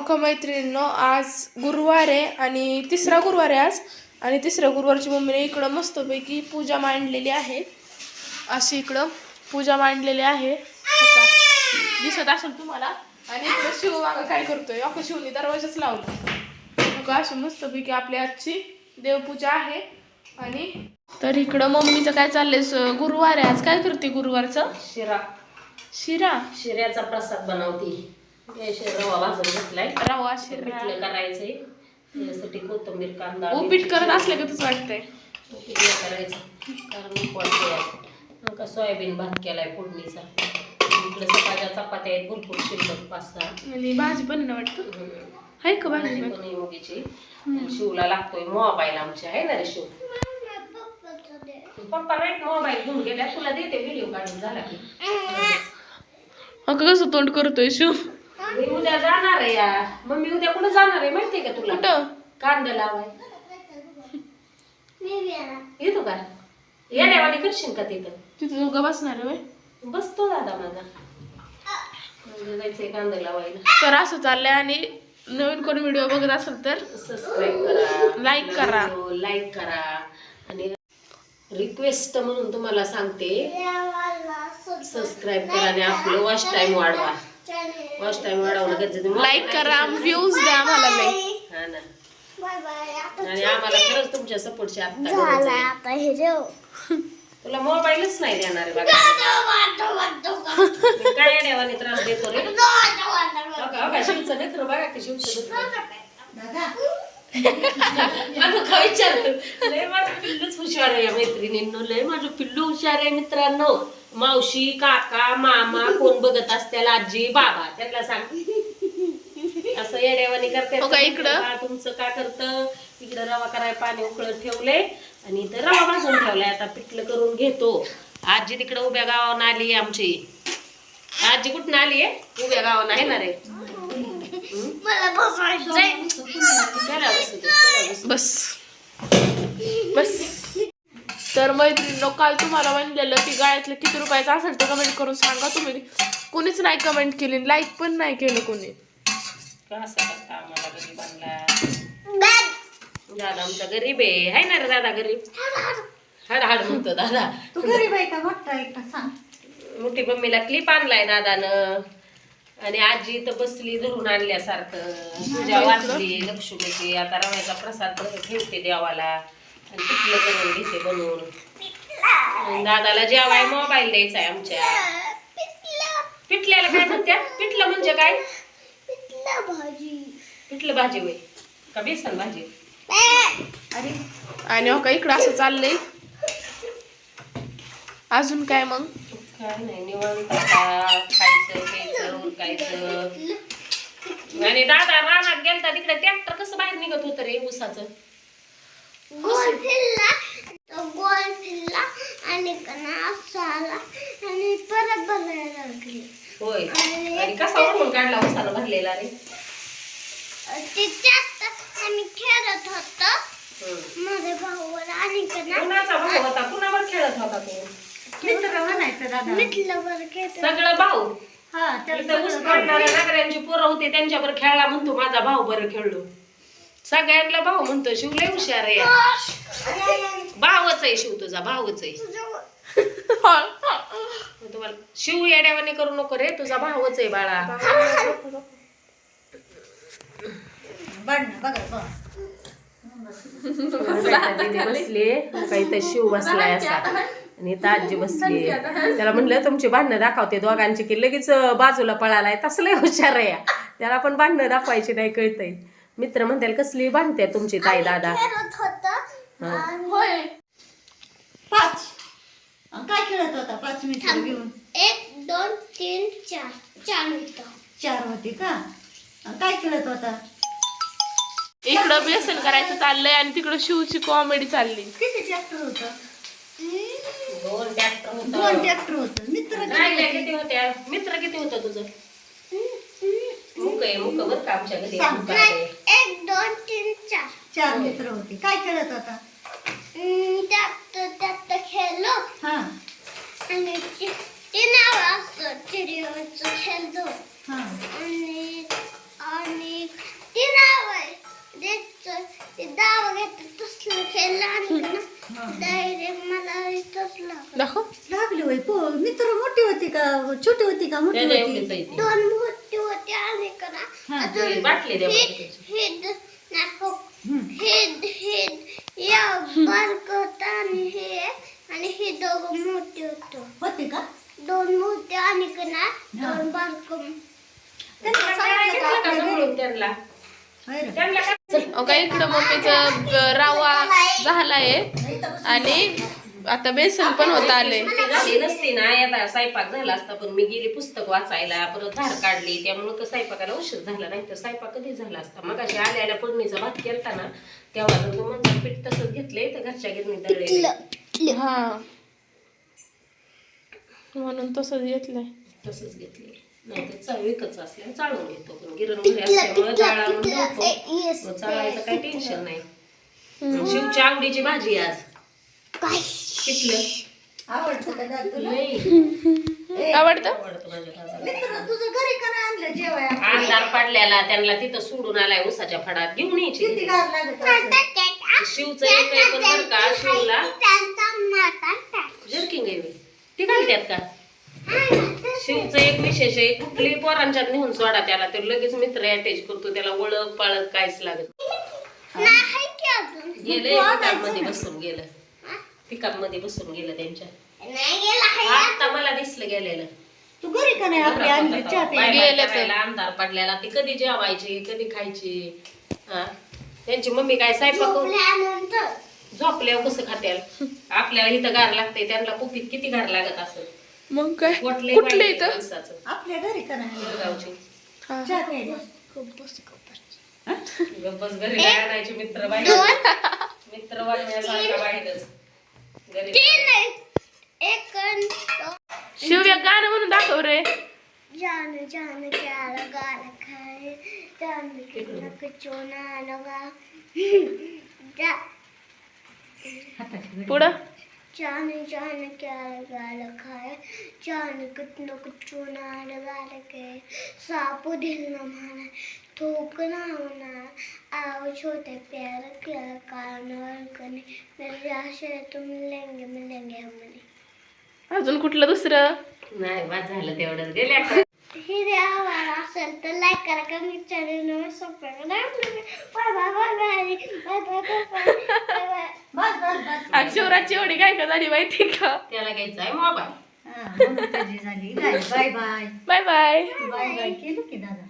का मैत्रिणींनो आज गुरुवार आहे आणि तिसरा गुरुवार आहे आज आणि तिसऱ्या गुरुवारची मम्मीने इकडं मस्तपैकी पूजा मांडलेली आहे. अशी इकडं पूजा मांडलेली आहे? दिसत असेल तुम्हाला. आणि इकडं शिव मागं काय करतोय? अख्खा शिवनी दरवाजाच लावला. मग अशी मस्तपैकी आपली आजची देवपूजा आहे. आणि तर इकडं मम्मीचं काय चाललंय? गुरुवार. आहे आज काय करते गुरुवारचं? शिरा. शिरा? शिऱ्याचा प्रसाद बनवते. रवा भाजून घेतलाय रवा पिठलं करायचंय त्याच्यासाठी कोथिंबीर कांदा उपीट करत असले का तसं वाटतंय? उपीट नाही करायचं कारण उपवास का सोयाबीन भात केलाय फोडणीचा इकडे सकाळच्या चपात्या आहेत भरपूर शिल्लक पाच सहा आणि भाजी पण वाटतं? आहे का भाजी पण? आहे मुगीची शिवला लागतोय मोबाईल आमच्या आहे ना रे शिव पप्पा नाही मोबाईल घेऊन गेल्या तुला देते व्हिडिओ काढून झाला की अगं कसं तोंड करतोय शिव? मी उद्या जाणार आहे या मम्मी उद्या कुठं जाणार आहे माहितीये का तुला? कुठं? कांदा लावाय. येतो का? येण्यावाणी करशील का तिथं? तिथं दोघं बसणार आहे होय? बसतो दादा माझा. म्हणजे जायचंय कांदा लावायला. तर असं चाललंय आणि नवीन कोणी व्हिडिओ बघत असेल तर सबस्क्राईब करा Like करा. लाईक करा. आणि रिक्वेस्ट म्हणून तुम्हाला सांगते. सबस्क्राईब करा आणि आपलं वॉच टाइम वाढवा. वॉच टाइम वाढवणं गरजेचं. लाईक करा व्ह्यूज द्या आम्हाला लई. हा ना. आणि आम्हाला खरंच तुमच्या सपोर्टची आता गरज आहे. तुला मोबाईलच नाही देणार आहे बघा. मी काय देवाने त्रास देतो रे? बघा, बघा, शिवचं लेकरं बघा की शिवचं लेकरं. अगं काय विचारलं लय माझं पिल्लूच हुशार आहे या मैत्रिणींनो लय माझं पिल्लू हुशार आहे मित्रांनो. मावशी काका मामा कोण बघत असत्याला आजी बाबा त्यांना सांग. असं येड्यावानी करते. हो का, इकडं? तुमचं काय करतं? इकडं रवा करायला पाणी उकळत ठेवले आणि इथं रवा भाजून ठेवलाय. आता पिठलं करून घेतो. आजी तिकडं उभ्या गावानं आली आहे आमची. आजी कुठून आली आहे उभ्या गावानं आहे. ना रे जाय. चला बसू दे, चला बसू दे. बस. बस. तर मैत्रिणी काल तुम्हाला म्हणलेलं की गाळ्यातलं किती रुपयाचं असेल तर कमेंट करून सांगा तुम्ही. कोणीच नाही कमेंट केली लाईक पण नाही केलं कोणी. दादा. आमचा गरीब आहे. हाय ना रे दादा गरीब. हाड हाड म्हणतो दादा. तू गरीब आहे का? सांग. मोठी मम्मीला क्लिप आणलाय दादानं. आणि आजी तर बसली धरून आणल्यासारखं. पूजा वाचली लक्ष्मीची. आता रव्याचा प्रसाद ठेवते देवाला. आणि पिठलं करून घेते बनवून. दादाला जेवाय मोबाईल द्यायचा आहे आमच्या. पिठल्याला काय म्हणत्या? पिठलं म्हणजे काय? पिठलं भाजी. होय. का बेसन भाजी? अरे. आणि हो का इकडं असं चाललंय? अजून काय मग? काय नाही निवांत खायचं प्यायचं उरकायचं. आणि दादा रानात गेलता तिकडे ट्रॅक्टर कसं बाहेर निघत होतं रे ऊसाचं? गोल फिरला तो गोल फिरला आणि कणा आला आणि परत बघायला लागली. होय. आणि कसा ओढून काढला ऊसानं भरलेला रे? तिच्यात आम्ही खेळत होतो. माझ्या भाऊवर आणि कणा कुणाचा भाऊ होता? कुणावर खेळत होता तो? मित्र म्हणायचं दादा. मिटलं खेळत सगळं भाऊ. हा काढणाऱ्या नागऱ्यांची पोरं होते त्यांच्यावर खेळला म्हणतो माझा भाऊ बरं खेळलो. सगळ्यांना भाऊ म्हणतो शिव लय हुशार आहे या. भावच आहे शिव तुझा भावच आहे. तुम्हाला शिव येड्यावानी करू नको रे तुझा भावच आहे बाळा. बसले? काही तर शिव बसलाय असा. आणि इथं आजी बसली. त्याला म्हणलं तुमची भांडणं दाखवते दोघांची की लगेच बाजूला पळालाय तसं लय हुशार आहे या. त्याला पण भांडणं दाखवायची नाही कळतंय. मित्र म्हणतील कसली भांडते तुमची ताई दादा? होत. होय. पाच. काय खेळत होता? पाच मिनिटं घेऊन. एक दोन तीन चार. चार मिनिटं चार होती का? काय खेळत होता? इकडं व्यसन करायचं चाललंय आणि तिकडं शिवची कॉमेडी चालली. किती ट्रॅक्टर होतं? दोन ट्रॅक्टर दोन होतं ट्रॅक्टर होतं. मित्र किती होत्या? मित्र किती होतं तुझं? मुक आहे मुक बर का आमच्या घरी? दोन तीन चार चार मित्र होते. काय खेळत होता? त्यात त्यात खेळलो. हा. आणि नाव असतं हा. आणि आणि नाव आहे. लागली मित्र मोठी होती का? छोटी होती का? मोठी होते? होती दोन मोठी होती आणि करा. त्यांना. काय इकडं मम्मीचं रावा झालाय. तर. आणि आता बेसन पण होत आले झाली नसती ना आता स्वयंपाक झाला असता पण मी गेली पुस्तक वाचायला परत धार काढली त्यामुळे स्वयंपाकाला उशीर झाला नाही तर स्वयंपाक कधी झाला असता? मग अशी आल्या आल्या फोडणीचा भात केलता ना तेव्हा जर तू पीठ तसंच घेतलंय तर घरच्या गिरणी दळले हा. म्हणून तसंच घेतलंय. तसंच घेतले नाही तर चा- विकतच असल्या चाळून घेतो. पण गिरण घरी असल्यामुळे जाळा म्हणून ठेवतो. मग चाळायचं काही टेन्शन नाही. शिवच्या आवडीची भाजी आज. काय? पिठलं आवडतं का दादा तुला नाही आवडतं? आवडतं माझ्या दादाला. मित्र तुझं घरी का नाही आणलं जेवाय अंधार पडल्याला त्यांना तिथं सोडून आलाय उसाच्या फडात. घेऊन यायची किती गार लागत असेल. शिवचं एक आहे पण बरं का शिवला. जर्किंग आहे ती घालत्यात का? शिवचं एक विशेष आहे कुठली पोरांच्यात नेऊन सोडा त्याला तर लगेच मित्र अटॅच करतो त्याला ओळख पाळख काहीच लागत नाही. की अजून. गेलं पिकअपमध्ये बसून गेलं. पिकअपमध्ये बसून गेलं त्यांच्या. नाही गेला आहे. आता मला दिसलं गेलेलं. तू घरी का नाही? आपली आणली चहा प्यायला? अंधार पडल्याला ती कधी जेवायची कधी खायची? हा? त्यांची मम्मी काय स्वयंपाक झोपल्यावर कसं खात्याल? आपल्याला इथं गार लागते त्यांना पुपीत किती गार लागत असेल? मग काय? कुठले इथं? आपल्या घरी करायची म्हणून दाखव रे. जान पुढं? जान जान क्या लगा रखा है? जान कितना कचोना लगा रखे साप दिल न माना थूकना होना। आओ छोटे प्यार क्या कारण करने? मेरे आशा तुम लेंगे मिलेंगे हमने। अजून कुठलं दुसरं? नाही बाद झालं तेवढंच? हे द्या असेल तर लाईक करा. कमी चॅनल शिवराजची एवढी काय का झाली माहिती का? त्याला घ्यायचा आहे mobile. Bye bye. Bye bye bye bye. केलं की दादा?